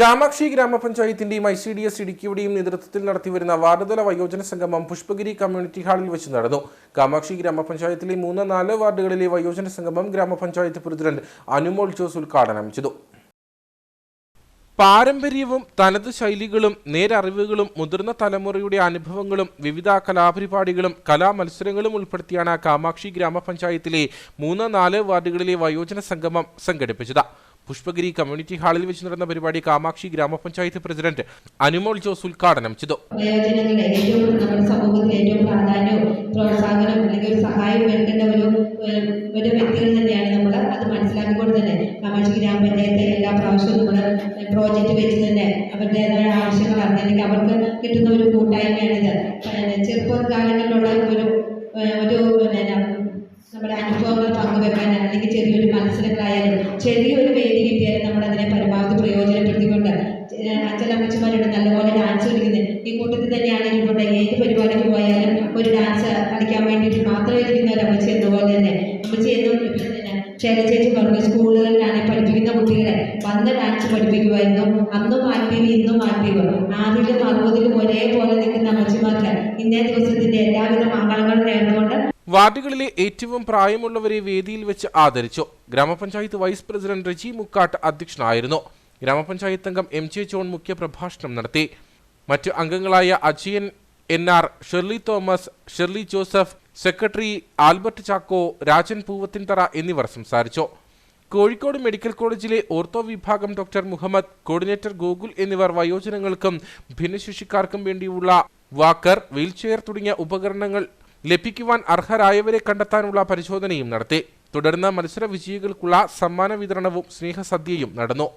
കാമാക്ഷി ഗ്രാമപഞ്ചായത്തിന്റെയും I C D S ഇടുക്കിയുടെയും നേതൃത്വത്തിൽ നടത്തിവരുന്ന വാർഡുതല വയോജന സംഗമം പുഷ്പഗിരി കമ്മ്യൂണിറ്റി ഹാളിൽ വെച്ച് നടന്നു. കാമാക്ഷി ഗ്രാമപഞ്ചായത്തിലെ മൂന്ന് നാല് വാർഡുകളിലെ വയോജന സംഗമം ഗ്രാമപഞ്ചായത്ത് പ്രസിഡന്റ് അനുമോൾ ജോസ് ഉദ്ഘാടനം ചെയ്തു. പാരമ്പര്യവും തനത് ശൈലികളും നേരറിവുകളും മുതിർന്ന തലമുറയുടെ അനുഭവങ്ങളും വിവിധ കലാപരിപാടികളും കലാമത്സരങ്ങളും ഉൾപ്പെടുത്തിയാണ് കാമാക്ഷി ഗ്രാമപഞ്ചായത്തിലെ മൂന്ന് നാല് വാർഡുകളിലെ വയോജന സംഗമം സംഘടിപ്പിച്ചത്. പുഷ്പഗിരി കമ്മ്യൂണിറ്റി ഹാളിൽ വെച്ച് നടന്ന പരിപാടി കാമാക്ഷി ഗ്രാമപഞ്ചായത്ത് പ്രസിഡന്റ് അനുമോൾ ജോസ് ഉദ്ഘാടനം ചെയ്തു. വയോജനങ്ങളുടെ ഏറ്റവും സമൂഹത്തിൽ ഏറ്റവും പ്രാധാന്യവും ഒരു സഹായം വേണ്ട ഒരു ഒരു വ്യക്തികൾ തന്നെയാണ് നമ്മൾ അത് മനസ്സിലാക്കിക്കൊണ്ട് തന്നെ കാമാക്ഷി ഗ്രാമപഞ്ചായത്ത് എല്ലാ പ്രാവശ്യവും നമ്മൾ പ്രോജക്റ്റ് വെച്ച് തന്നെ അവരുടേതായ ആവശ്യങ്ങൾ അറിഞ്ഞെങ്കിൽ അവർക്ക് കിട്ടുന്ന ഒരു കൂട്ടായ്മയാണിത്. ചെറുപ്പകാലങ്ങളിലുള്ള ഒരു അല്ലെങ്കിൽ ചെറിയൊരു മത്സരങ്ങളായാലും ചെറിയൊരു വേദി കിട്ടിയാലും നമ്മൾ അതിനെ പരമാവധി പ്രയോജനപ്പെടുത്തിക്കൊണ്ട് അച്ഛനമ്മച്ചമാരോട് നല്ലപോലെ ഡാൻസ് കളിക്കുന്നത്. ഈ കൂട്ടത്തിൽ തന്നെയാണ് ഇവിടെ ഏത് പരിപാടിക്ക് പോയാലും ഒരു ഡാൻസ് കളിക്കാൻ വേണ്ടിയിട്ട് മാത്രം ഇരിക്കുന്ന ഒരു അമ്മച്ചി എന്നപോലെ തന്നെ. അമ്മച്ചി എന്നും ശൈല ചേച്ചി പറഞ്ഞു സ്കൂളുകളിലാണ് പഠിപ്പിക്കുന്ന കുട്ടികളെ വന്ന് ഡാൻസ് പഠിപ്പിക്കുമായിരുന്നു. അന്നും ആക്റ്റീവ് ഇന്നും ആക്റ്റീവ് ആറിലും അറുപതിലും ഒരേപോലെ നിൽക്കുന്ന അമ്മച്ചിമാർക്ക് ഇന്നേ ദിവസത്തിന്റെ എല്ലാവിധ മംഗളങ്ങളും നേർന്നുകൊണ്ട് വാർഡുകളിലെ ഏറ്റവും പ്രായമുള്ളവരെ വേദിയിൽ വെച്ച് ആദരിച്ചു. ഗ്രാമപഞ്ചായത്ത് വൈസ് പ്രസിഡന്റ് റജി മുക്കാട്ട് അധ്യക്ഷനായിരുന്നു. ഗ്രാമപഞ്ചായത്ത് അംഗം എം ജെ ജോൺ മുഖ്യ പ്രഭാഷണം നടത്തി. മറ്റ് അംഗങ്ങളായ Ajayan N R Shirley Thomas Shirley Joseph secretary Albert Chacko Rajan Poovathinthara എന്നിവർ സംസാരിച്ചു. കോഴിക്കോട് മെഡിക്കൽ കോളേജിലെ ഓർത്തോ വിഭാഗം ഡോക്ടർ മുഹമ്മദ് കോർഡിനേറ്റർ ഗോകുൽ എന്നിവർ വയോജനങ്ങൾക്കും ഭിന്നശേഷിക്കാർക്കും വേണ്ടിയുള്ള വാക്കർ വീൽചെയർ തുടങ്ങിയ ഉപകരണങ്ങൾ ലഭിക്കുവാൻ അർഹരായവരെ കണ്ടെത്താനുള്ള പരിശോധനയും നടത്തി. തുടർന്ന് മത്സര വിജയികൾക്കുള്ള സമ്മാന വിതരണവും സ്നേഹസദ്യയും നടന്നു.